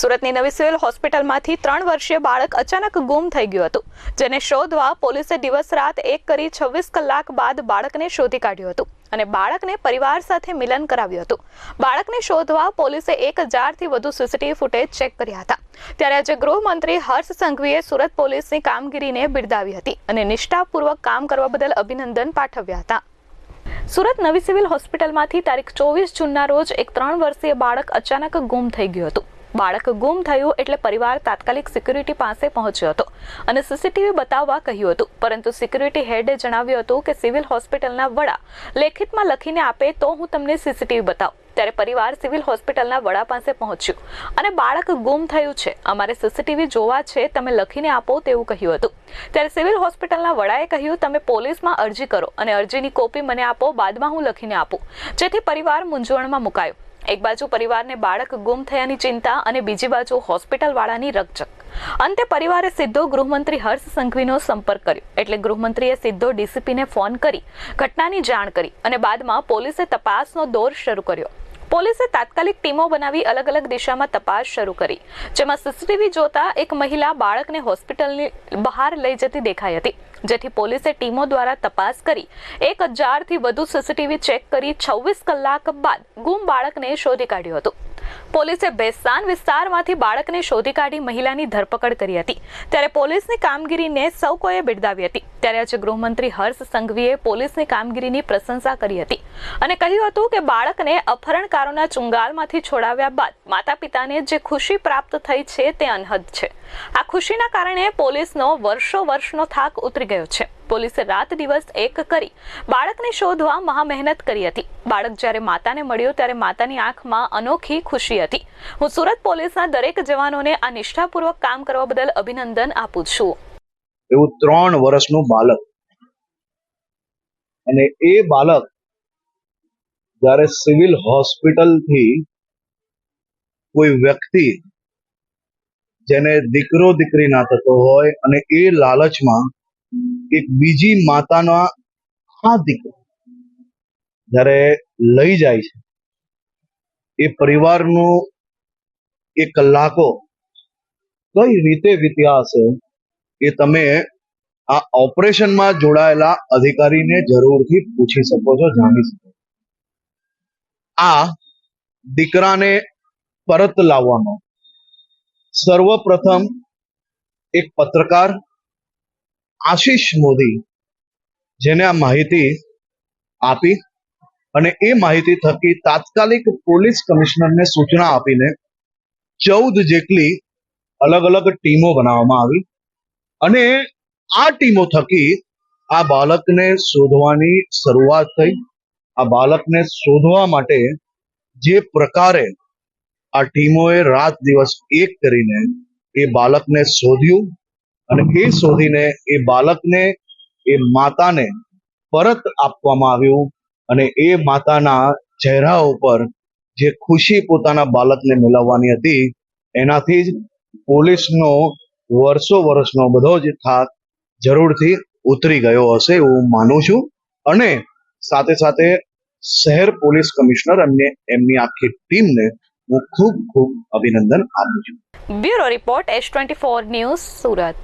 સુરતની નવી સિવિલ હોસ્પિટલમાંથી ત્રણ વર્ષીય બાળક અચાનક ગુમ થઈ ગયું હતું, જેને શોધવા પોલીસે દિવસ રાત એક કરી છવ્વીસ કલાક બાદ બાળકને શોધી કાઢ્યું હતું અને બાળકને પરિવાર સાથે મિલન કરાવ્યું હતું. બાળકને શોધવા પોલીસે એક હજારથી વધુ સીસીટીવી ફૂટેજ ચેક કર્યા હતા. ત્યારે આજે ગૃહમંત્રી હર્ષ સંઘવીએ સુરત પોલીસની કામગીરીને બિરદાવી હતી અને નિષ્ઠાપૂર્વક કામ કરવા બદલ અભિનંદન પાઠવ્યા હતા. સુરત નવી સિવિલ હોસ્પિટલમાંથી તારીખ ચોવીસ જૂનના રોજ એક ત્રણ વર્ષીય બાળક અચાનક ગુમ થઈ ગયું હતું. બાળક ગુમ થયું એટલે પરિવાર તાત્કાલિક સિક્યુરિટી પાસે પહોંચ્યો હતો અને સીસીટીવી બતાવવા કહ્યું હતું. પરંતુ સિક્યુરિટી હેડે જણાવ્યું હતું કે સિવિલ હોસ્પિટલના વડા લેખિતમાં લખીને આપે તો હું તમને સીસીટીવી બતાવું. ત્યારે પરિવાર સિવિલ હોસ્પિટલના વડા પાસે પહોંચ્યું અને બાળક ગુમ થયું છે. અમારે સીસીટીવી જોવા છે, તમે લખીને આપો તેવું કહ્યું હતું. ત્યારે સિવિલ હોસ્પિટલના વડાએ કહ્યું, તમે પોલીસમાં અરજી કરો અને અરજીની કોપી મને આપો, બાદમાં હું લખીને આપું. જેથી પરિવાર મૂંઝવણમાં મુકાયો. એક બાજુ પરિવારને બાળક ગુમ થયાની ચિંતા અને બીજી બાજુ હોસ્પિટલવાળાની રકચક અંતે પરિવારે સીધો ગૃહમંત્રી હર્ષ સંઘવીનો સંપર્ક કર્યો. એટલે ગૃહમંત્રીએ સીધો ડીસીપીને ફોન કરી, ઘટનાની જાણ કરી અને બાદમાં પોલીસે તપાસનો દોર શરૂ કર્યો. પોલીસે તાત્કાલિક ટીમો બનાવી અલગ અલગ દિશામાં તપાસ શરૂ કરી, જેમાં સીસીટીવી જોતા એક મહિલા બાળકને હોસ્પિટલની બહાર લઈ જતી દેખાઈ હતી, જેથી પોલીસે ટીમો દ્વારા તપાસ કરી એક હજારથી વધુ સીસીટીવી ચેક કરી છવ્વીસ કલાક બાદ ગુમ બાળકને શોધી કાઢ્યું હતું. પોલીસે બેસ્તાન વિસ્તારમાંથી બાળકને શોધી કાઢી મહિલાની ધરપકડ કરી હતી. ત્યારે પોલીસની કામગીરીને સૌ કોઈએ બિરદાવી હતી. ત્યારે આજે ગૃહમંત્રી હર્ષ સંઘવીએ પોલીસની કામગીરીની પ્રશંસા કરી હતી અને કહ્યું હતું કે બાળકને અપહરણકારોના ચુંગાલમાંથી છોડાવ્યા બાદ માતા પિતાને જે ખુશી પ્રાપ્ત થઈ છે તે અનહદ છે. આ ખુશીના કારણે પોલીસનો વર્ષો વર્ષનો થાક ઉતરી ગયો છે. પોલીસે રાત દિવસ એક કરી બાળકને શોધવા મહા મહેનત કરી હતી. બાળક જ્યારે માતાને મળ્યું ત્યારે માતાની આંખમાં અનોખી ખુશી હતી. હું સુરત પોલીસના દરેક જવાનોને આ નિષ્ઠાપૂર્વક કામ કરવા બદલ અભિનંદન આપું છું. એવું ત્રણ વર્ષનું બાળક. અને એ બાળક જ્યારે સિવિલ હોસ્પિટલથી કોઈ વ્યક્તિ જેને દીકરો દીકરી ના થતો હોય અને એ લાલચમાં એક બીજી માતાના હાથ દીકરો જ્યારે લઈ જાય છે, એ પરિવારનો એ કલાકો કઈ રીતે વીત્યા હશે એ તમે આ ઓપરેશનમાં જોડાયેલા અધિકારીને જરૂરથી પૂછી શકો છો, જાણી શકો આ દીકરાને પરત લાવવાનો સર્વપ્રથમ એક પત્રકાર આશીષ મોદી જેને આ માહિતી આપી અને એ માહિતી થકી તાત્કાલિક પોલીસ કમિશનરને સૂચના આપીને ચૌદ જેટલી અલગ અલગ ટીમો બનાવવામાં આવી અને આ ટીમો થકી આ બાળકને શોધવાની શરૂઆત થઈ. આ બાળકને શોધવા માટે જે પ્રકારે આ ટીમોએ રાત દિવસ એક કરીને એ બાળકને શોધ્યું અને એ શોધીને એ બાળકને, એ માતાને પરત આપવામાં આવ્યું અને એ માતાના ચહેરા ઉપર જે ખુશી પોતાના બાળકને મેળવવાની હતી, એનાથી જ પોલીસનો વર્ષો વર્ષનો બધો જ થાક જરૂરથી ઉતરી ગયો હશે એવું માનું છું. અને સાથે સાથે શહેર પોલીસ કમિશનર અને એમની આખી ટીમને હું ખૂબ ખૂબ અભિનંદન આપું છું. Bureau report S twenty four news Surat.